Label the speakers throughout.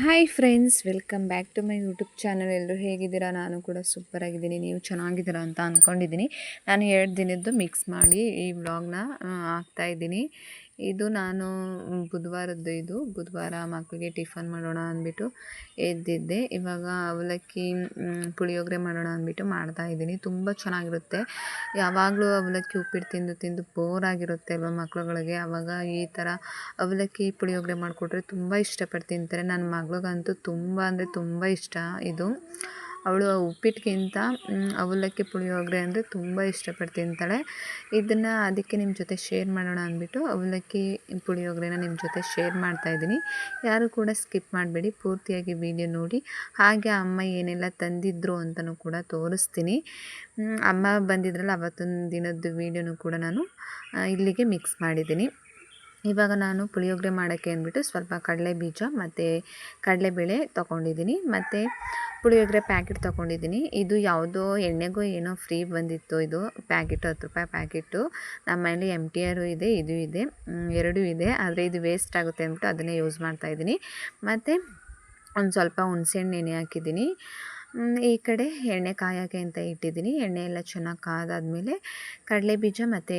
Speaker 1: Hi friends welcome back to my YouTube channel ಎಲ್ಲರೂ ಹೇಗಿದ್ದೀರಾ? ನಾನು ಕೂಡ ಸೂಪರ್ ಆಗಿದ್ದೀನಿ. ನೀವು ಚೆನ್ನಾಗಿದ್ದೀರಾ ಅಂತ ಅಂದ್ಕೊಂಡಿದ್ದೀನಿ ನಾನು ಎರಡು ದಿನದ್ದು ಮಿಕ್ಸ್ ಮಾಡಿ ಈ ವ್ಲಾಗ್ನ ಹಾಕ್ತಾಯಿದ್ದೀನಿ ಇದು ನಾನು ಬುಧವಾರದ್ದು ಇದು. ಬುಧವಾರ ಮಕ್ಕಳಿಗೆ ಟಿಫನ್ ಮಾಡೋಣ ಅಂದ್ಬಿಟ್ಟು ಎದ್ದಿದ್ದೆ. ಇವಾಗ ಅವಲಕ್ಕಿ ಪುಳಿಯೋಗರೆ ಮಾಡೋಣ ಅಂದ್ಬಿಟ್ಟು ಮಾಡ್ತಾ ಇದ್ದೀನಿ. ತುಂಬ ಚೆನ್ನಾಗಿರುತ್ತೆ. ಯಾವಾಗಲೂ ಅವಲಕ್ಕಿ ಉಪ್ಪಿಟ್ಟು ತಿಂದು ತಿಂದು ಬೋರ್ ಆಗಿರುತ್ತೆ ಅಲ್ವಾ ಮಕ್ಕಳುಗಳಿಗೆ ಆವಾಗ ಈ ಥರ ಅವಲಕ್ಕಿ, ಪುಳಿಯೋಗರೆ ಮಾಡಿಕೊಟ್ರೆ ತುಂಬ ಇಷ್ಟಪಟ್ಟು ತಿಂತಾರೆ. ನನ್ನ ಮಗಳಿಗಂತೂ ತುಂಬ ಅಂದರೆ ತುಂಬ ಇಷ್ಟ ಇದು. ಅವಳು ಉಪ್ಪಿಟ್ಟಿಗಿಂತ ಅವಲಕ್ಕಿ ಪುಳಿಯೋಗರೆ ಅಂದರೆ ತುಂಬ ಇಷ್ಟಪಟ್ಟು ತಿಂತಾಳೆ. ಇದನ್ನು ಅದಕ್ಕೆ ನಿಮ್ಮ ಜೊತೆ ಶೇರ್ ಮಾಡೋಣ ಅಂದ್ಬಿಟ್ಟು ಅವಲಕ್ಕಿ ಪುಳಿಯೋಗರೆನ ನಿಮ್ಮ ಜೊತೆ ಶೇರ್ ಮಾಡ್ತಾಯಿದ್ದೀನಿ ಯಾರು ಕೂಡ ಸ್ಕಿಪ್ ಮಾಡಬೇಡಿ, ಪೂರ್ತಿಯಾಗಿ ವಿಡಿಯೋ ನೋಡಿ. ಹಾಗೆ ಅಮ್ಮ ಏನೆಲ್ಲ ತಂದಿದ್ರು ಅಂತಲೂ ಕೂಡ ತೋರಿಸ್ತೀನಿ. ಅಮ್ಮ ಬಂದಿದ್ರಲ್ಲ ಅವತ್ತೊಂದು ದಿನದ್ದು ವೀಡಿಯೋನು ಕೂಡ ನಾನು ಇಲ್ಲಿಗೆ ಮಿಕ್ಸ್ ಮಾಡಿದ್ದೀನಿ. ಇವಾಗ ನಾನು ಪುಳಿಯೋಗರೆ ಮಾಡೋಕ್ಕೆ ಅಂದ್ಬಿಟ್ಟು ಸ್ವಲ್ಪ ಕಡಲೆ ಬೀಜ ಮತ್ತು ಕಡಲೆಬೇಳೆ ತೊಗೊಂಡಿದ್ದೀನಿ. ಮತ್ತು ಪುಳಿಯೋಗರೆ ಪ್ಯಾಕೆಟ್ ತೊಗೊಂಡಿದ್ದೀನಿ. ಇದು ಯಾವುದೋ ಎಣ್ಣೆಗೂ ಏನೋ ಫ್ರೀ ಬಂದಿತ್ತು ಇದು ಪ್ಯಾಕೆಟ್, ಹತ್ತು ರೂಪಾಯಿ ಪ್ಯಾಕೆಟು. ನಮ್ಮ ಮನೇಲಿ ಎಂ ಟಿ ಆರು ಇದೆ, ಇದು ಇದೆ ಎರಡೂ ಇದೆ. ಆದರೆ ಇದು ವೇಸ್ಟ್ ಆಗುತ್ತೆ ಅಂದ್ಬಿಟ್ಟು ಅದನ್ನೇ ಯೂಸ್ ಮಾಡ್ತಾಯಿದ್ದೀನಿ ಮತ್ತು ಒಂದು ಸ್ವಲ್ಪ ಹುಣ್ಸೆಹಣ್ಣು ನೆನೆ ಹಾಕಿದ್ದೀನಿ. ಈ ಕಡೆ ಎಣ್ಣೆ ಕಾಯೋಕ್ಕೆ ಅಂತ ಇಟ್ಟಿದ್ದೀನಿ. ಎಣ್ಣೆ ಎಲ್ಲ ಚೆನ್ನಾಗಿ ಕಾದಾದಮೇಲೆ ಕಡಲೆ ಬೀಜ ಮತ್ತು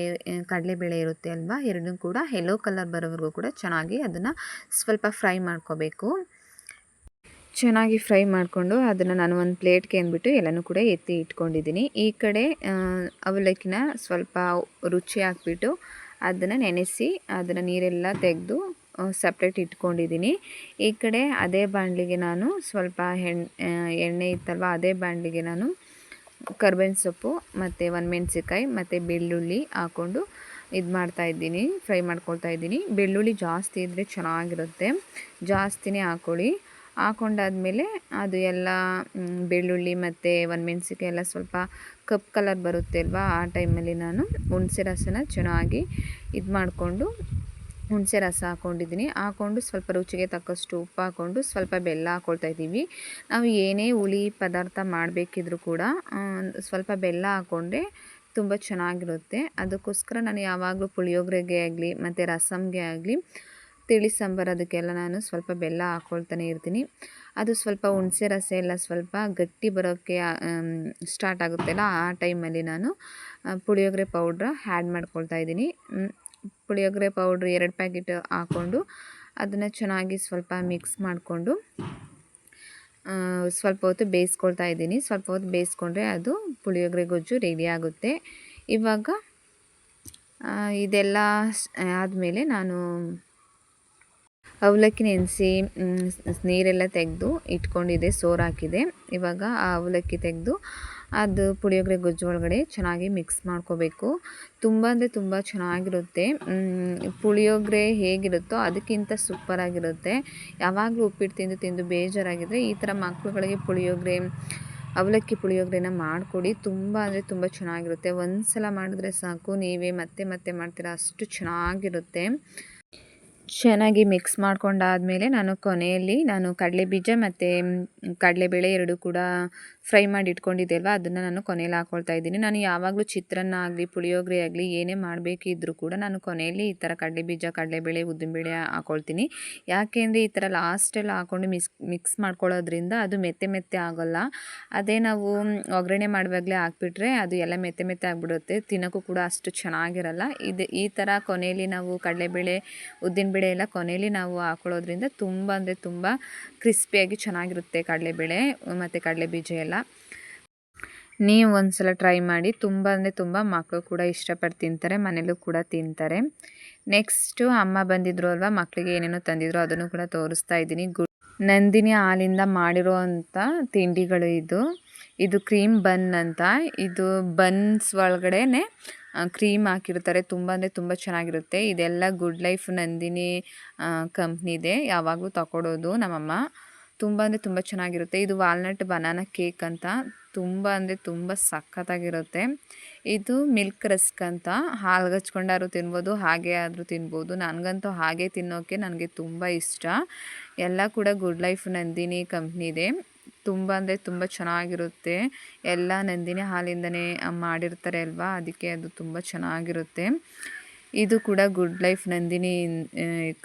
Speaker 1: ಕಡಲೆಬೇಳೆ ಇರುತ್ತೆ ಅಲ್ವಾ? ಎರಡೂ ಕೂಡ ಎಲ್ಲೋ ಕಲರ್ ಬರೋವರೆಗೂ ಕೂಡ ಚೆನ್ನಾಗಿ ಅದನ್ನು ಸ್ವಲ್ಪ ಫ್ರೈ ಮಾಡ್ಕೋಬೇಕು. ಚೆನ್ನಾಗಿ ಫ್ರೈ ಮಾಡಿಕೊಂಡು ಅದನ್ನು ನಾನು ಒಂದು ಪ್ಲೇಟ್ಗೆ ಅಂದ್ಬಿಟ್ಟು ಎಲ್ಲನೂ ಕೂಡ ಎತ್ತಿ ಇಟ್ಕೊಂಡಿದ್ದೀನಿ. ಈ ಕಡೆ ಅವಲಕ್ಕಿನ ಸ್ವಲ್ಪ ರುಚಿ ಹಾಕ್ಬಿಟ್ಟು ಅದನ್ನು ನೆನೆಸಿ ಅದನ್ನು ನೀರೆಲ್ಲ ತೆಗೆದು ಸಪ್ರೇಟ್ ಇಟ್ಕೊಂಡಿದ್ದೀನಿ. ಈ ಕಡೆ ಅದೇ ಬಾಣಲಿಗೆ ನಾನು ಸ್ವಲ್ಪ ಎಣ್ಣೆ ಇತ್ತಲ್ವ, ಅದೇ ಬಾಣಲಿಗೆ ನಾನು ಕರ್ಬೇವಿನ ಸೊಪ್ಪು, ಮತ್ತು ಮೆಣಸಿಕಾಯಿ ಮತ್ತು ಬೆಳ್ಳುಳ್ಳಿ ಹಾಕ್ಕೊಂಡು ಇದು ಮಾಡ್ತಾ ಇದ್ದೀನಿ, ಫ್ರೈ ಮಾಡ್ಕೊಳ್ತಾ ಇದ್ದೀನಿ. ಬೆಳ್ಳುಳ್ಳಿ ಜಾಸ್ತಿ ಇದ್ದರೆ ಚೆನ್ನಾಗಿರುತ್ತೆ. ಜಾಸ್ತಿನೇ ಹಾಕ್ಕೊಳ್ಳಿ ಹಾಕೊಂಡಾದ್ಮೇಲೆ ಅದು ಎಲ್ಲ ಬೆಳ್ಳುಳ್ಳಿ ಮತ್ತು ಒಂದು ಮೆಣಸಿಕಾಯಿ ಎಲ್ಲ ಸ್ವಲ್ಪ ಕಪ್ ಕಲರ್ ಬರುತ್ತೆ ಅಲ್ವಾ ಆ ಟೈಮಲ್ಲಿ ನಾನು ಹುಣಸೆ ರಸನ ಚೆನ್ನಾಗಿ ಇದು ಮಾಡಿಕೊಂಡು ಹುಣಸೆ ರಸ ಹಾಕೊಂಡಿದ್ದೀನಿ. ಹಾಕ್ಕೊಂಡು ಸ್ವಲ್ಪ ರುಚಿಗೆ ತಕ್ಕಷ್ಟು ಉಪ್ಪು ಹಾಕ್ಕೊಂಡು ಸ್ವಲ್ಪ ಬೆಲ್ಲ ಹಾಕ್ಕೊಳ್ತಾ ಇದ್ದೀವಿ. ನಾವು ಏನೇ ಹುಳಿ ಪದಾರ್ಥ ಮಾಡಬೇಕಿದ್ರೂ ಕೂಡ ಸ್ವಲ್ಪ ಬೆಲ್ಲ ಹಾಕ್ಕೊಂಡ್ರೆ ತುಂಬ ಚೆನ್ನಾಗಿರುತ್ತೆ. ಅದಕ್ಕೋಸ್ಕರ ನಾನು ಯಾವಾಗಲೂ ಪುಳಿಯೋಗರೆಗೆ ಆಗಲಿ, ಮತ್ತು ರಸಮ್ಗೆ ಆಗಲಿ, ತಿಳಿ ಸಾಂಬಾರು ಅದಕ್ಕೆಲ್ಲ ನಾನು ಸ್ವಲ್ಪ ಬೆಲ್ಲ ಹಾಕ್ಕೊಳ್ತಾನೆ ಇರ್ತೀನಿ. ಅದು ಸ್ವಲ್ಪ ಹುಣಸೆ ರಸ ಎಲ್ಲ ಸ್ವಲ್ಪ ಗಟ್ಟಿ ಬರೋಕ್ಕೆ ಸ್ಟಾರ್ಟ್ ಆಗುತ್ತಲ್ಲ ಆ ಟೈಮಲ್ಲಿ ನಾನು ಪುಳಿಯೋಗರೆ ಪೌಡ್ರ್ ಆ್ಯಡ್ ಮಾಡ್ಕೊಳ್ತಾ ಇದ್ದೀನಿ. ಪುಳಿಯೋಗರೆ ಪೌಡ್ರ್ ಎರಡು ಪ್ಯಾಕೆಟ್ ಹಾಕ್ಕೊಂಡು ಅದನ್ನು ಚೆನ್ನಾಗಿ ಸ್ವಲ್ಪ ಮಿಕ್ಸ್ ಮಾಡಿಕೊಂಡು ಸ್ವಲ್ಪ ಹೊತ್ತು ಬೇಯಿಸ್ಕೊಳ್ತಾ ಇದ್ದೀನಿ. ಸ್ವಲ್ಪ ಹೊತ್ತು ಬೇಯಿಸ್ಕೊಂಡ್ರೆ ಅದು ಪುಳಿಯೋಗರೆ ಗೊಜ್ಜು ರೆಡಿ ಆಗುತ್ತೆ. ಇವಾಗ ಇದೆಲ್ಲ ಆದಮೇಲೆ ನಾನು ಅವಲಕ್ಕಿ ನೆನೆಸಿ ನೀರೆಲ್ಲ ತೆಗೆದು ಇಟ್ಕೊಂಡಿದ್ದೆ, ಸೋರಾಕಿದೆ. ಇವಾಗ ಆ ಅವಲಕ್ಕಿ ತೆಗೆದು ಅದು ಪುಳಿಯೋಗರೆ ಗೊಜ್ಜು ಒಳಗಡೆ ಚೆನ್ನಾಗಿ ಮಿಕ್ಸ್ ಮಾಡ್ಕೋಬೇಕು. ತುಂಬ ಅಂದರೆ ತುಂಬ ಚೆನ್ನಾಗಿರುತ್ತೆ. ಪುಳಿಯೋಗರೆ ಹೇಗಿರುತ್ತೋ ಅದಕ್ಕಿಂತ ಸೂಪರಾಗಿರುತ್ತೆ ಯಾವಾಗಲೂ ಉಪ್ಪಿಟ್ಟು ತಿಂದು ತಿಂದು ಬೇಜಾರಾಗಿದ್ದರೆ ಈ ಥರ ಮಕ್ಕಳುಗಳಿಗೆ ಪುಳಿಯೋಗರೆ, ಅವಲಕ್ಕಿ ಪುಳಿಯೋಗರೆನ ಮಾಡಿಕೊಡಿ. ತುಂಬ ಅಂದರೆ ತುಂಬ ಚೆನ್ನಾಗಿರುತ್ತೆ. ಒಂದು ಸಲ ಮಾಡಿದ್ರೆ ಸಾಕು. ನೀವೇ ಮತ್ತೆ ಮತ್ತೆ ಮಾಡ್ತೀರಾ, ಅಷ್ಟು ಚೆನ್ನಾಗಿರುತ್ತೆ. ಚೆನ್ನಾಗಿ ಮಿಕ್ಸ್ ಮಾಡ್ಕೊಂಡಾದಮೇಲೆ ನಾನು ಕೊನೆಯಲ್ಲಿ ನಾನು ಕಡಲೆ ಬೀಜ ಮತ್ತು ಕಡಲೆಬೇಳೆ ಎರಡು ಕೂಡ ಫ್ರೈ ಮಾಡಿ ಇಟ್ಕೊಂಡಿದ್ದೆ ಅಲ್ವಾ? ಅದನ್ನು ನಾನು ಕೊನೆಯಲ್ಲಿ ಹಾಕ್ಕೊಳ್ತಾ ಇದ್ದೀನಿ. ನಾನು ಯಾವಾಗಲೂ ಚಿತ್ರಾನ್ನ ಆಗಲಿ ಪುಳಿಯೋಗರೆ ಆಗಲಿ, ಏನೇ ಮಾಡಬೇಕಿದ್ರೂ ಕೂಡ ನಾನು ಕೊನೆಯಲ್ಲಿ ಈ ಥರ ಕಡಲೆ ಬೀಜ ಕಡಲೆಬೇಳೆ ಉದ್ದಿನಬೇಳೆ ಹಾಕ್ಕೊಳ್ತೀನಿ ಯಾಕೆಂದರೆ ಈ ಥರ ಲಾಸ್ಟೆಲ್ಲ ಹಾಕ್ಕೊಂಡು ಮಿಸ್ ಮಿಕ್ಸ್ ಮಾಡ್ಕೊಳ್ಳೋದ್ರಿಂದ ಅದು ಮೆತ್ತೆ ಮೆತ್ತೆ ಆಗೋಲ್ಲ. ಅದೇ ನಾವು ಒಗ್ಗರಣೆ ಮಾಡುವಾಗಲೇ ಹಾಕ್ಬಿಟ್ರೆ ಅದು ಎಲ್ಲ ಮೆತ್ತೆ ಮೆತ್ತೆ ಆಗಿಬಿಡುತ್ತೆ. ತಿನ್ನೋಕ್ಕೂ ಕೂಡ ಅಷ್ಟು ಚೆನ್ನಾಗಿರಲ್ಲ. ಇದು ಈ ಥರ ಕೊನೆಯಲ್ಲಿ ನಾವು ಕಡಲೆಬೇಳೆ ಉದ್ದಿನಬೇಳೆ ಎಲ್ಲ ಕೊನೆಯಲ್ಲಿ ನಾವು ಹಾಕೊಳ್ಳೋದ್ರಿಂದ ತುಂಬ ಅಂದರೆ ತುಂಬ ಕ್ರಿಸ್ಪಿಯಾಗಿ ಚೆನ್ನಾಗಿರುತ್ತೆ ಕಡಲೆಬೇಳೆ ಮತ್ತು ಕಡಲೆ ಬೀಜ ಎಲ್ಲ. ನೀವು ಒಂದು ಸಲ ಟ್ರೈ ಮಾಡಿ, ತುಂಬ ಅಂದರೆ ತುಂಬ ಮಕ್ಕಳು ಕೂಡ ಇಷ್ಟಪಟ್ಟು ತಿಂತಾರೆ, ಮನೇಲೂ ಕೂಡ ತಿಂತಾರೆ. ನೆಕ್ಸ್ಟು ಅಮ್ಮ ಬಂದಿದ್ರು ಅಲ್ವಾ ಮಕ್ಕಳಿಗೆ ಏನೇನೋ ತಂದಿದ್ರು ಅದನ್ನು ಕೂಡ ತೋರಿಸ್ತಾ ಇದ್ದೀನಿ. ಗು, ನಂದಿನಿ ಹಾಲಿಂದ ಮಾಡಿರೋ ತಿಂಡಿಗಳು ಇದು. ಇದು ಕ್ರೀಮ್ ಬನ್ ಅಂತ. ಇದು ಬನ್ಸ್ ಒಳಗಡೆ ಕ್ರೀಮ್ ಹಾಕಿರ್ತಾರೆ. ತುಂಬ ಅಂದರೆ ತುಂಬ ಚೆನ್ನಾಗಿರುತ್ತೆ. ಇದೆಲ್ಲ ಗುಡ್ ಲೈಫ್ ನಂದಿನಿ ಕಂಪ್ನಿದೆ ಯಾವಾಗಲೂ ತಗೊಳ್ಳೋದು ನಮ್ಮಮ್ಮ. ತುಂಬ ಅಂದರೆ ತುಂಬ ಚೆನ್ನಾಗಿರುತ್ತೆ. ಇದು ವಾಲ್ನಟ್ ಬನಾನಾ ಕೇಕ್ ಅಂತ. ತುಂಬ ಅಂದರೆ ತುಂಬ ಸಖತ್ತಾಗಿರುತ್ತೆ. ಇದು ಮಿಲ್ಕ್ ರಸ್ಕ್ ಅಂತ. ಹಾಲ್ಗಚ್ಕೊಂಡಾದ್ರು ತಿನ್ಬೋದು, ಹಾಗೆ ಆದರೂ ತಿನ್ಬೋದು. ನನಗಂತೂ ಹಾಗೆ ತಿನ್ನೋಕ್ಕೆ ನನಗೆ ತುಂಬ ಇಷ್ಟ. ಎಲ್ಲ ಕೂಡ ಗುಡ್ ಲೈಫ್ ನಂದಿನಿ ಕಂಪ್ನಿದೆ ತುಂಬ ಅಂದರೆ ತುಂಬ ಚೆನ್ನಾಗಿರುತ್ತೆ. ಎಲ್ಲ ನಂದಿನಿ ಹಾಲಿಂದನೇ ಮಾಡಿರ್ತಾರೆ ಅಲ್ವಾ? ಅದಕ್ಕೆ ಅದು ತುಂಬ ಚೆನ್ನಾಗಿರುತ್ತೆ. ಇದು ಕೂಡ ಗುಡ್ ಲೈಫ್ ನಂದಿನಿ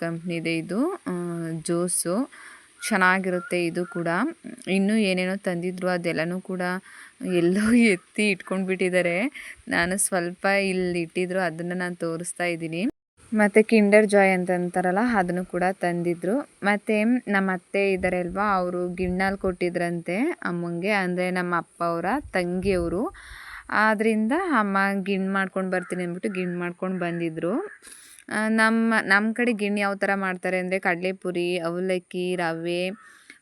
Speaker 1: ಕಂಪ್ನಿದೆ ಇದು ಜ್ಯೂಸು ಚೆನ್ನಾಗಿರುತ್ತೆ ಇದು ಕೂಡ. ಇನ್ನೂ ಏನೇನೋ ತಂದಿದ್ರು ಅದೆಲ್ಲನೂ ಕೂಡ ಎಲ್ಲೋ ಎತ್ತಿ ಇಟ್ಕೊಂಡು ಬಿಟ್ಟಿದ್ದಾರೆ ನಾನು ಸ್ವಲ್ಪ ಇಲ್ಲಿ ಇಟ್ಟಿದ್ರು, ಅದನ್ನು ನಾನು ತೋರಿಸ್ತಾ ಇದ್ದೀನಿ. ಮತ್ತು ಕಿಂಡರ್ ಜಾಯ್ ಅಂತ ಅಂತಾರಲ್ಲ, ಅದನ್ನು ಕೂಡ ತಂದಿದ್ರು. ಮತ್ತು ನಮ್ಮ ಅತ್ತೆ ಇದ್ದಾರೆ ಅಲ್ವಾ, ಅವರು ಗಿಣ್ಣಲ್ಲಿ ಕೊಟ್ಟಿದ್ರಂತೆ ಅಮ್ಮಂಗೆ, ಅಂದರೆ ನಮ್ಮ ಅಪ್ಪ ಅವರ ತಂಗಿಯವರು. ಆದ್ದರಿಂದ ಅಮ್ಮ ಗಿಣ್ ಮಾಡ್ಕೊಂಡು ಬರ್ತೀನಿ ಅಂದ್ಬಿಟ್ಟು ಗಿಣ್ ಮಾಡ್ಕೊಂಡು ಬಂದಿದ್ದರು ನಮ್ಮ ನಮ್ಮ ಕಡೆ ಗಿಣ್ಣು ಯಾವ ಥರ ಮಾಡ್ತಾರೆ ಅಂದರೆ ಕಡಲೆಪುರಿ, ಅವಲಕ್ಕಿ, ರವೆ,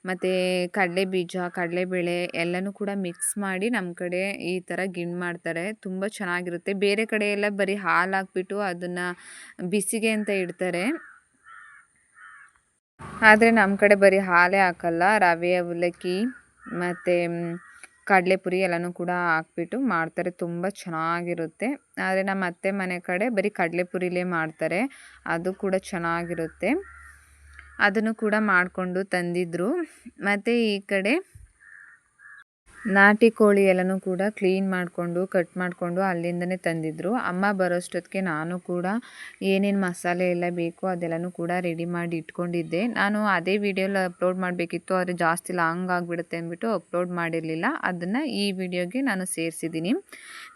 Speaker 1: ಮತ್ತು ಕಡಲೆ ಬೀಜ ಕಡಲೆಬೇಳೆ ಎಲ್ಲನೂ ಕೂಡ ಮಿಕ್ಸ್ ಮಾಡಿ ನಮ್ಮ ಕಡೆ ಈ ಥರ ಗಿಣ್ಣು ಮಾಡ್ತಾರೆ. ತುಂಬ ಚೆನ್ನಾಗಿರುತ್ತೆ. ಬೇರೆ ಕಡೆ ಎಲ್ಲ ಬರೀ ಹಾಲು ಹಾಕ್ಬಿಟ್ಟು ಅದನ್ನು ಬಿಸಿಗೆ ಅಂತ ಇಡ್ತಾರೆ. ಆದರೆ ನಮ್ಮ ಕಡೆ ಬರೀ ಹಾಲೇ ಹಾಕಲ್ಲ. ರವೆ, ಅವಲಕ್ಕಿ, ಮತ್ತು ಕಡಲೆಪುರಿ ಎಲ್ಲನೂ ಕೂಡ ಹಾಕ್ಬಿಟ್ಟು ಮಾಡ್ತಾರೆ, ತುಂಬ ಚೆನ್ನಾಗಿರುತ್ತೆ. ಆದರೆ ನಮ್ಮ ಅತ್ತೆ ಮನೆ ಕಡೆ ಬರೀ ಕಡಲೆಪುರಿಲೇ ಮಾಡ್ತಾರೆ, ಅದು ಕೂಡ ಚೆನ್ನಾಗಿರುತ್ತೆ. ಅದನ್ನು ಕೂಡ ಮಾಡಿಕೊಂಡು ತಂದಿದ್ದರು ಮತ್ತು ಈ ಕಡೆ ನಾಟಿ ಕೋಳಿ ಎಲ್ಲನೂ ಕೂಡ ಕ್ಲೀನ್ ಮಾಡಿಕೊಂಡು, ಕಟ್ ಮಾಡಿಕೊಂಡು ಅಲ್ಲಿಂದನೇ ತಂದಿದ್ದರು ಅಮ್ಮ ಬರೋಷ್ಟೊತ್ತಿಗೆ ನಾನು ಕೂಡ ಏನೇನು ಮಸಾಲೆ ಎಲ್ಲ ಬೇಕು ಅದೆಲ್ಲನೂ ಕೂಡ ರೆಡಿ ಮಾಡಿ ಇಟ್ಕೊಂಡಿದ್ದೆ. ನಾನು ಅದೇ ವಿಡಿಯೋಲಿ ಅಪ್ಲೋಡ್ ಮಾಡಬೇಕಿತ್ತು, ಆದರೆ ಜಾಸ್ತಿ ಲಾಂಗ್ ಆಗಿಬಿಡುತ್ತೆ ಅಂದ್ಬಿಟ್ಟು ಅಪ್ಲೋಡ್ ಮಾಡಿರಲಿಲ್ಲ. ಅದನ್ನು ಈ ವಿಡಿಯೋಗೆ ನಾನು ಸೇರಿಸಿದ್ದೀನಿ.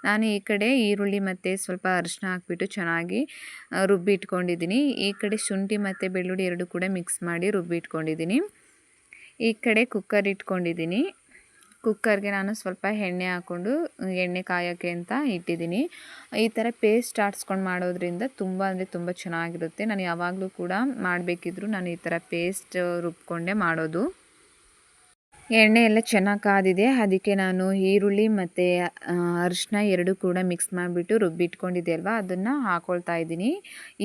Speaker 1: ನಾನು ಈ ಕಡೆ ಈರುಳ್ಳಿ ಮತ್ತು ಸ್ವಲ್ಪ ಅರಿಶಿನ ಹಾಕ್ಬಿಟ್ಟು ಚೆನ್ನಾಗಿ ರುಬ್ಬಿ ಇಟ್ಕೊಂಡಿದ್ದೀನಿ. ಈ ಕಡೆ ಶುಂಠಿ ಮತ್ತು ಬೆಳ್ಳುಳ್ಳಿ ಎರಡು ಕೂಡ ಮಿಕ್ಸ್ ಮಾಡಿ ರುಬ್ಬಿ ಇಟ್ಕೊಂಡಿದ್ದೀನಿ. ಈ ಕಡೆ ಕುಕ್ಕರ್ ಇಟ್ಕೊಂಡಿದ್ದೀನಿ. ಕುಕ್ಕರ್ಗೆ ನಾನು ಸ್ವಲ್ಪ ಎಣ್ಣೆ ಹಾಕ್ಕೊಂಡು, ಎಣ್ಣೆ ಕಾಯೋಕ್ಕೆ ಅಂತ ಇಟ್ಟಿದ್ದೀನಿ. ಈ ಥರ ಪೇಸ್ಟ್ ಆಡಿಸ್ಕೊಂಡು ಮಾಡೋದ್ರಿಂದ ತುಂಬ ಅಂದರೆ ತುಂಬ ಚೆನ್ನಾಗಿರುತ್ತೆ. ನಾನು ಯಾವಾಗಲೂ ಕೂಡ ಮಾಡಬೇಕಿದ್ರು ನಾನು ಈ ಥರ ಪೇಸ್ಟ್ ರುಬ್ಕೊಂಡೇ ಮಾಡೋದು. ಎಣ್ಣೆ ಎಲ್ಲ ಚೆನ್ನಾಗಿ ಕಾದಿದೆ. ಅದಕ್ಕೆ ನಾನು ಈರುಳ್ಳಿ ಮತ್ತು ಅರಿಶಿನ ಎರಡು ಕೂಡ ಮಿಕ್ಸ್ ಮಾಡಿಬಿಟ್ಟು ರುಬ್ಬಿಟ್ಕೊಂಡಿದ್ದೆ ಅಲ್ವಾ? ಅದನ್ನು ಹಾಕ್ಕೊಳ್ತಾ ಇದ್ದೀನಿ.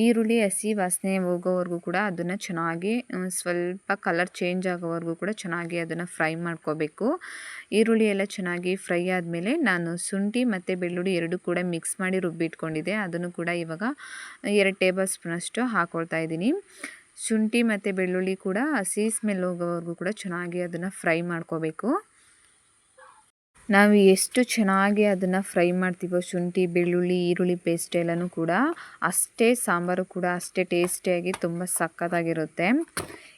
Speaker 1: ಈರುಳ್ಳಿ, ಹಸಿ ವಾಸನೆ ಹೋಗೋವರೆಗೂ ಕೂಡ ಅದನ್ನು ಚೆನ್ನಾಗಿ ಸ್ವಲ್ಪ ಕಲರ್ ಚೇಂಜ್ ಆಗೋವರೆಗೂ ಕೂಡ ಚೆನ್ನಾಗಿ ಅದನ್ನು ಫ್ರೈ ಮಾಡ್ಕೋಬೇಕು. ಈರುಳ್ಳಿ ಎಲ್ಲ ಚೆನ್ನಾಗಿ ಫ್ರೈ ಆದಮೇಲೆ ನಾನು ಶುಂಠಿ ಮತ್ತು ಬೆಳ್ಳುಳ್ಳಿ ಎರಡು ಕೂಡ ಮಿಕ್ಸ್ ಮಾಡಿ ರುಬ್ಬಿಟ್ಕೊಂಡಿದ್ದೆ. ಅದನ್ನು ಕೂಡ ಇವಾಗ, ಎರಡು ಟೇಬಲ್ ಸ್ಪೂನಷ್ಟು ಹಾಕ್ಕೊಳ್ತಾ ಇದ್ದೀನಿ. ಶುಂಠಿ ಮತ್ತು ಬೆಳ್ಳುಳ್ಳಿ ಕೂಡ ಹಸಿ ಸ್ಮೆಲ್ ಹೋಗೋವರೆಗೂ ಕೂಡ ಚೆನ್ನಾಗಿ ಅದನ್ನು ಫ್ರೈ ಮಾಡ್ಕೋಬೇಕು. ನಾವು ಎಷ್ಟು ಚೆನ್ನಾಗಿ ಅದನ್ನು ಫ್ರೈ ಮಾಡ್ತೀವೋ, ಶುಂಠಿ, ಬೆಳ್ಳುಳ್ಳಿ, ಈರುಳ್ಳಿ ಪೇಸ್ಟ್ ಎಲ್ಲನೂ ಕೂಡ ಅಷ್ಟೇ ಸಾಂಬಾರು ಕೂಡ ಅಷ್ಟೇ ಟೇಸ್ಟಿಯಾಗಿ ತುಂಬ ಸಕ್ಕತ್ತಾಗಿರುತ್ತೆ.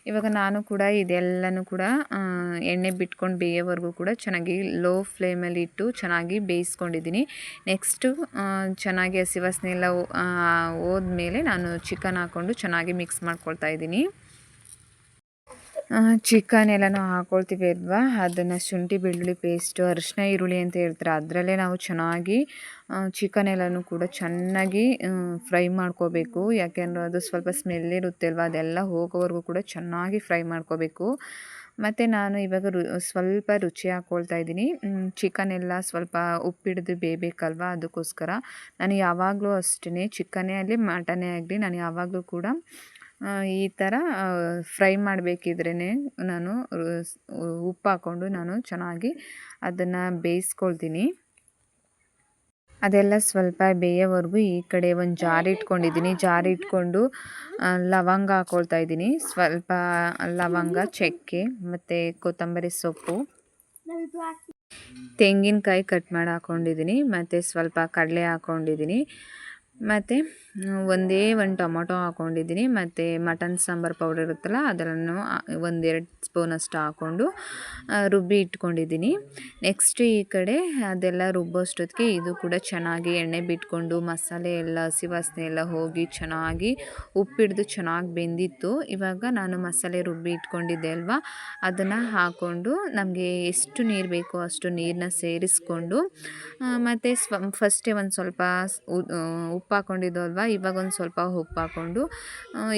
Speaker 1: ಇವಾಗ ನಾನು ಕೂಡ ಇದೆಲ್ಲನೂ ಕೂಡ ಎಣ್ಣೆ ಬಿಟ್ಕೊಂಡು ಬೇಯೋವರೆಗೂ ಕೂಡ ಚೆನ್ನಾಗಿ ಲೋ ಫ್ಲೇಮಲ್ಲಿ ಇಟ್ಟು ಚೆನ್ನಾಗಿ ಬೇಯಿಸ್ಕೊಂಡಿದ್ದೀನಿ. ನೆಕ್ಸ್ಟು ಚೆನ್ನಾಗಿ ಹಸಿ ವಾಸನೆ ಹೋದ್ಮೇಲೆ ನಾನು ಚಿಕನ್ ಹಾಕ್ಕೊಂಡು ಚೆನ್ನಾಗಿ ಮಿಕ್ಸ್ ಮಾಡ್ಕೊಳ್ತಾ ಇದ್ದೀನಿ. ಚಿಕನ್ ಎಲ್ಲನೂ ಹಾಕ್ಕೊಳ್ತೀವಿ ಅಲ್ವಾ? ಅದನ್ನು ಶುಂಠಿ, ಬೆಳ್ಳುಳ್ಳಿ ಪೇಸ್ಟು ಅರಿಶಿನ, ಈರುಳ್ಳಿ ಅಂತ ಹೇಳ್ತಾರೆ? ಅದರಲ್ಲೇ ನಾವು ಚೆನ್ನಾಗಿ ಚಿಕನ್ ಎಲ್ಲನೂ ಕೂಡ ಚೆನ್ನಾಗಿ ಫ್ರೈ ಮಾಡ್ಕೋಬೇಕು. ಯಾಕೆಂದರೆ ಅದು ಸ್ವಲ್ಪ ಸ್ಮೆಲ್ ಇರುತ್ತೆ ಅಲ್ವಾ? ಅದೆಲ್ಲ ಹೋಗೋವರೆಗೂ ಕೂಡ ಚೆನ್ನಾಗಿ ಫ್ರೈ ಮಾಡ್ಕೋಬೇಕು. ಮತ್ತು ನಾನು ಇವಾಗ ರು, ಸ್ವಲ್ಪ ರುಚಿ ಹಾಕ್ಕೊಳ್ತಾ ಇದ್ದೀನಿ. ಚಿಕನ್ ಎಲ್ಲ ಸ್ವಲ್ಪ ಉಪ್ಪಿಡ್ದು ಬೇಯಬೇಕಲ್ವ ಅದಕ್ಕೋಸ್ಕರ. ನಾನು ಯಾವಾಗಲೂ ಅಷ್ಟೇ ಚಿಕನೇ ಆಗಲಿ, ಮಟನೇ ಆಗಲಿ, ನಾನು ಯಾವಾಗಲೂ ಕೂಡ ಈ ಥರ ಫ್ರೈ ಮಾಡಬೇಕಿದ್ರೇ ನಾನು ಉಪ್ಪು ಹಾಕ್ಕೊಂಡು ನಾನು ಚೆನ್ನಾಗಿ ಅದನ್ನು ಬೇಯಿಸ್ಕೊಳ್ತೀನಿ. ಅದೆಲ್ಲ ಸ್ವಲ್ಪ ಬೇಯೋವರೆಗೂ ಈ ಕಡೆ ಒಂದು ಜಾರ್ ಇಟ್ಕೊಂಡಿದ್ದೀನಿ ಜಾರ್ ಇಟ್ಕೊಂಡು ಲವಂಗ ಹಾಕ್ಕೊಳ್ತಾ ಇದ್ದೀನಿ. ಸ್ವಲ್ಪ ಲವಂಗ, ಚಕ್ಕೆ, ಮತ್ತು ಕೊತ್ತಂಬರಿ ಸೊಪ್ಪು. ತೆಂಗಿನಕಾಯಿ ಕಟ್ ಮಾಡಿ ಹಾಕ್ಕೊಂಡಿದ್ದೀನಿ ಮತ್ತು ಸ್ವಲ್ಪ ಕಡಲೆ ಹಾಕ್ಕೊಂಡಿದ್ದೀನಿ ಮತ್ತು ಒಂದೇ ಒಂದು ಟೊಮೊಟೊ ಹಾಕ್ಕೊಂಡಿದ್ದೀನಿ ಮತ್ತು ಮಟನ್ ಸಾಂಬಾರು ಪೌಡರ್ ಇರುತ್ತಲ್ಲ ಅದನ್ನು ಒಂದೆರಡು ಸ್ಪೂನಷ್ಟು ಹಾಕ್ಕೊಂಡು ರುಬ್ಬಿ ಇಟ್ಕೊಂಡಿದ್ದೀನಿ. ನೆಕ್ಸ್ಟ್ ಈ ಕಡೆ ಅದೆಲ್ಲ ರುಬ್ಬೋಷ್ಟೊತ್ತಿಗೆ ಇದು ಕೂಡ ಚೆನ್ನಾಗಿ ಎಣ್ಣೆ ಬಿಟ್ಕೊಂಡು, ಮಸಾಲೆ ಎಲ್ಲ, ಹಸಿ ವಾಸನೆ ಎಲ್ಲ ಹೋಗಿ ಚೆನ್ನಾಗಿ ಉಪ್ಪಿಡ್ದು ಚೆನ್ನಾಗಿ ಬೆಂದಿತ್ತು. ಇವಾಗ ನಾನು ಮಸಾಲೆ ರುಬ್ಬಿ ಇಟ್ಕೊಂಡಿದ್ದೆ ಅಲ್ವಾ? ಅದನ್ನು ಹಾಕ್ಕೊಂಡು ನಮಗೆ ಎಷ್ಟು ನೀರು ಬೇಕೋ ಅಷ್ಟು ನೀರನ್ನ ಸೇರಿಸ್ಕೊಂಡು ಮತ್ತು ಸ್ವ, ಫಸ್ಟೇ ಒಂದು ಸ್ವಲ್ಪ ಉಪ್ಪು ಹಾಕ್ಕೊಂಡಿದ್ದು ಅಲ್ವಾ? ಇವಾಗ ಒಂದು ಸ್ವಲ್ಪ ಉಪ್ಪು ಹಾಕ್ಕೊಂಡು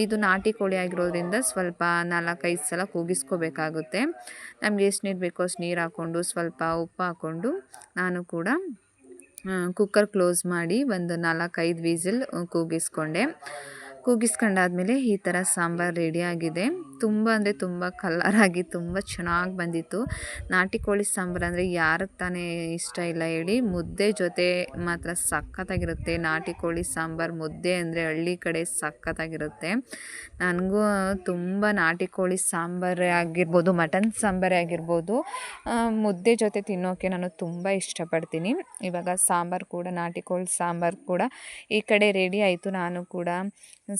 Speaker 1: ಇದು ನಾಟಿ ಕೋಳಿ ಆಗಿರೋದ್ರಿಂದ ಸ್ವಲ್ಪ ನಾಲ್ಕೈದು ಸಲ ಕೂಗಿಸ್ಕೋಬೇಕಾಗುತ್ತೆ. ನಮಗೆ ಎಷ್ಟು ನೀರು ಬೇಕೋ ಅಷ್ಟು ನೀರು ಹಾಕ್ಕೊಂಡು ಸ್ವಲ್ಪ ಉಪ್ಪು ಹಾಕ್ಕೊಂಡು ನಾನು ಕೂಡ ಕುಕ್ಕರ್ ಕ್ಲೋಸ್ ಮಾಡಿ ಒಂದು ನಾಲ್ಕೈದು ವೀಸಲ್ ಕೂಗಿಸ್ಕೊಂಡೆ. ಕೂಗಿಸ್ಕೊಂಡಾದ್ಮೇಲೆ ಈ ಥರ ಸಾಂಬಾರು ರೆಡಿಯಾಗಿದೆ ತುಂಬ ಅಂದರೆ ತುಂಬ ಕಲರಾಗಿ ತುಂಬ ಚೆನ್ನಾಗಿ ಬಂದಿತ್ತು. ನಾಟಿ ಕೋಳಿ ಸಾಂಬಾರು ಅಂದರೆ ಯಾರಿಗೆ ತಾನೇ ಇಷ್ಟ ಇಲ್ಲ ಹೇಳಿ, ಮುದ್ದೆ ಜೊತೆ ಮಾತ್ರ ಸಖತ್ತಾಗಿರುತ್ತೆ ನಾಟಿ ಕೋಳಿ ಸಾಂಬಾರು. ಮುದ್ದೆ ಅಂದರೆ ಹಳ್ಳಿ ಕಡೆ ಸಖತ್ತಾಗಿರುತ್ತೆ. ನನಗೂ ತುಂಬ ನಾಟಿ ಕೋಳಿ ಸಾಂಬಾರೇ ಆಗಿರ್ಬೋದು, ಮಟನ್ ಸಾಂಬಾರೇ ಆಗಿರ್ಬೋದು. ಮುದ್ದೆ ಜೊತೆ ತಿನ್ನೋಕ್ಕೆ ನಾನು ತುಂಬ ಇಷ್ಟಪಡ್ತೀನಿ. ಇವಾಗ ಸಾಂಬಾರು ಕೂಡ, ನಾಟಿ ಕೋಳಿ ಸಾಂಬಾರು ಕೂಡ ಈ ಕಡೆ ರೆಡಿ ಆಯಿತು. ನಾನು ಕೂಡ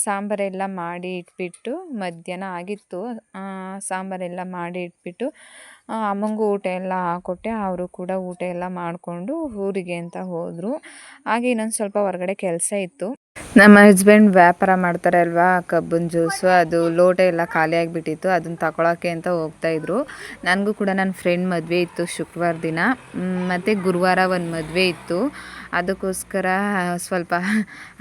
Speaker 1: ಸಾಂಬಾರೆಲ್ಲ ಮಾಡಿ ಇಟ್ಬಿಟ್ಟು ಮಧ್ಯಾಹ್ನ ಆಗಿತ್ತು. ಇತ್ತು. ಸಾಂಬಾರೆಲ್ಲ ಮಾಡಿ ಇಟ್ಬಿಟ್ಟು ಅಮ್ಮಂಗೂ ಊಟ ಎಲ್ಲ ಹಾಕ್ಕೊಟ್ಟೆ ಅವರು ಕೂಡ ಊಟ ಎಲ್ಲ ಮಾಡಿಕೊಂಡು ಊರಿಗೆ ಅಂತ ಹೋದರು. ಹಾಗೆ ಇನ್ನೊಂದು ಸ್ವಲ್ಪ ಹೊರಗಡೆ ಕೆಲಸ ಇತ್ತು. ನಮ್ಮ ಹಸ್ಬೆಂಡ್ ವ್ಯಾಪಾರ ಮಾಡ್ತಾರೆ ಅಲ್ವಾ, ಕಬ್ಬಿನ ಜ್ಯೂಸು ಅದು ಲೋಟ ಎಲ್ಲ ಖಾಲಿ ಆಗಿಬಿಟ್ಟಿತ್ತು. ಅದನ್ನು ತಗೊಳಕ್ಕೆ ಅಂತ ಹೋಗ್ತಾಯಿದ್ರು ನನಗೂ ಕೂಡ ನನ್ನ ಫ್ರೆಂಡ್ ಮದುವೆ ಇತ್ತು ಶುಕ್ರವಾರ ದಿನ. ಮತ್ತೆ ಗುರುವಾರ ಒಂದು ಮದುವೆ ಇತ್ತು. ಅದಕ್ಕೋಸ್ಕರ, ಸ್ವಲ್ಪ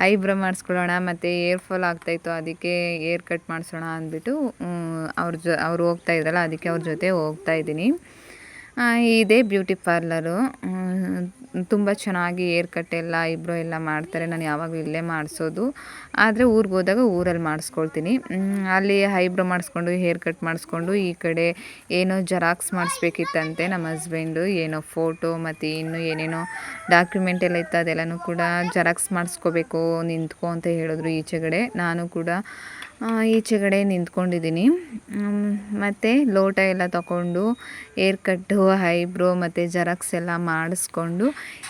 Speaker 1: ಐಬ್ರೋ ಮಾಡಿಸ್ಕೊಳ್ಳೋಣ, ಮತ್ತು ಏರ್ ಫಾಲ್ ಆಗ್ತಾಯಿತ್ತು, ಅದಕ್ಕೆ ಏರ್ ಕಟ್ ಮಾಡಿಸೋಣ ಅಂದ್ಬಿಟ್ಟು ಅವ್ರ ಜೊ, ಅವ್ರು ಹೋಗ್ತಾ ಇದ್ರಲ್ಲ, ಅದಕ್ಕೆ ಅವ್ರ ಜೊತೆ ಹೋಗ್ತಾ ಇದ್ದೀನಿ. ಇದೇ ಬ್ಯೂಟಿ ಪಾರ್ಲರು. ತುಂಬ ಚೆನ್ನಾಗಿ ಏರ್ ಕಟ್ ಎಲ್ಲ ಐಬ್ರೋ ಎಲ್ಲ ಮಾಡ್ತಾರೆ. ನಾನು ಯಾವಾಗಲೂ ಇಲ್ಲೇ ಮಾಡಿಸೋದು. ಆದರೆ ಊರಿಗೆ ಹೋದಾಗ ಊರಲ್ಲಿ ಮಾಡಿಸ್ಕೊಳ್ತೀನಿ. ಅಲ್ಲಿ ಐಬ್ರೋ ಮಾಡಿಸ್ಕೊಂಡು, ಹೇರ್ ಕಟ್ ಮಾಡಿಸ್ಕೊಂಡು, ಈ ಕಡೆ ಏನೋ ಜೆರಾಕ್ಸ್ ಮಾಡಿಸ್ಬೇಕಿತ್ತಂತೆ ನಮ್ಮ ಹಸ್ಬೆಂಡು. ಏನೋ ಫೋಟೋ ಮತ್ತು ಇನ್ನೂ ಏನೇನೋ ಡಾಕ್ಯುಮೆಂಟ್ ಎಲ್ಲ ಇತ್ತು, ಅದೆಲ್ಲನೂ ಕೂಡ ಜೆರಾಕ್ಸ್ ಮಾಡಿಸ್ಕೋಬೇಕು, ನಿಂತ್ಕೊ ಅಂತ ಹೇಳಿದ್ರು ಈಚೆಗಡೆ. ನಾನು ಕೂಡ ಈಚೆಗಡೆ ನಿಂತ್ಕೊಂಡಿದ್ದೀನಿ. ಮತ್ತು ಲೋಟ ಎಲ್ಲ ತಗೊಂಡು ಏರ್ ಕಟ್ಟು, ಐಬ್ರೋ ಮತ್ತು ಜೆರಾಕ್ಸ್ ಎಲ್ಲ ಮಾಡಿಸ್ಕೊಂಡು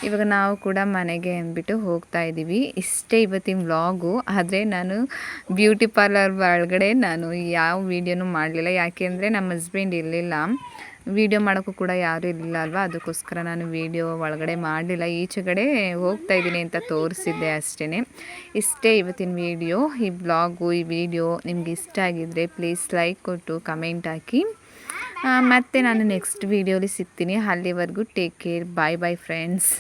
Speaker 1: ಇವಾಗ ನಾವು ಕೂಡ ಮನೆಗೆ ಅಂದ್ಬಿಟ್ಟು ಹೋಗ್ತಾ ಇದ್ದೀವಿ. ಇಷ್ಟೇ ಇವತ್ತಿನ ವ್ಲಾಗು. ಆದರೆ ನಾನು ಬ್ಯೂಟಿ ಪಾರ್ಲರ್ ಒಳಗಡೆ ನಾನು ಯಾವ ವೀಡಿಯೋನೂ ಮಾಡಲಿಲ್ಲ. ಯಾಕೆಂದರೆ ನಮ್ಮ ಹಸ್ಬೆಂಡ್ ಇರಲಿಲ್ಲ. ವಿಡಿಯೋ ಮಾಡೋಕ್ಕೂ ಕೂಡ ಯಾರೂ ಇರಲಿಲ್ಲ ಅಲ್ವಾ? ಅದಕ್ಕೋಸ್ಕರ ನಾನು ವಿಡಿಯೋ ಒಳಗಡೆ ಮಾಡಲಿಲ್ಲ. ಈಚೆಗಡೆ ಹೋಗ್ತಾ ಇದ್ದೀನಿ ಅಂತ ತೋರಿಸಿದ್ದೆ ಅಷ್ಟೇ ಇಷ್ಟೇ ಇವತ್ತಿನ ವಿಡಿಯೋ. ಈ ಬ್ಲಾಗು, ಈ ವಿಡಿಯೋ ನಿಮ್ಗೆ ಇಷ್ಟ ಆಗಿದ್ದರೆ ಪ್ಲೀಸ್ ಲೈಕ್ ಕೊಟ್ಟು ಕಮೆಂಟ್ ಹಾಕಿ. ಮತ್ತು ನಾನು ನೆಕ್ಸ್ಟ್ ವೀಡಿಯೋಲಿ ಸಿಗ್ತೀನಿ. ಅಲ್ಲಿವರೆಗೂ take care. Bye bye, friends.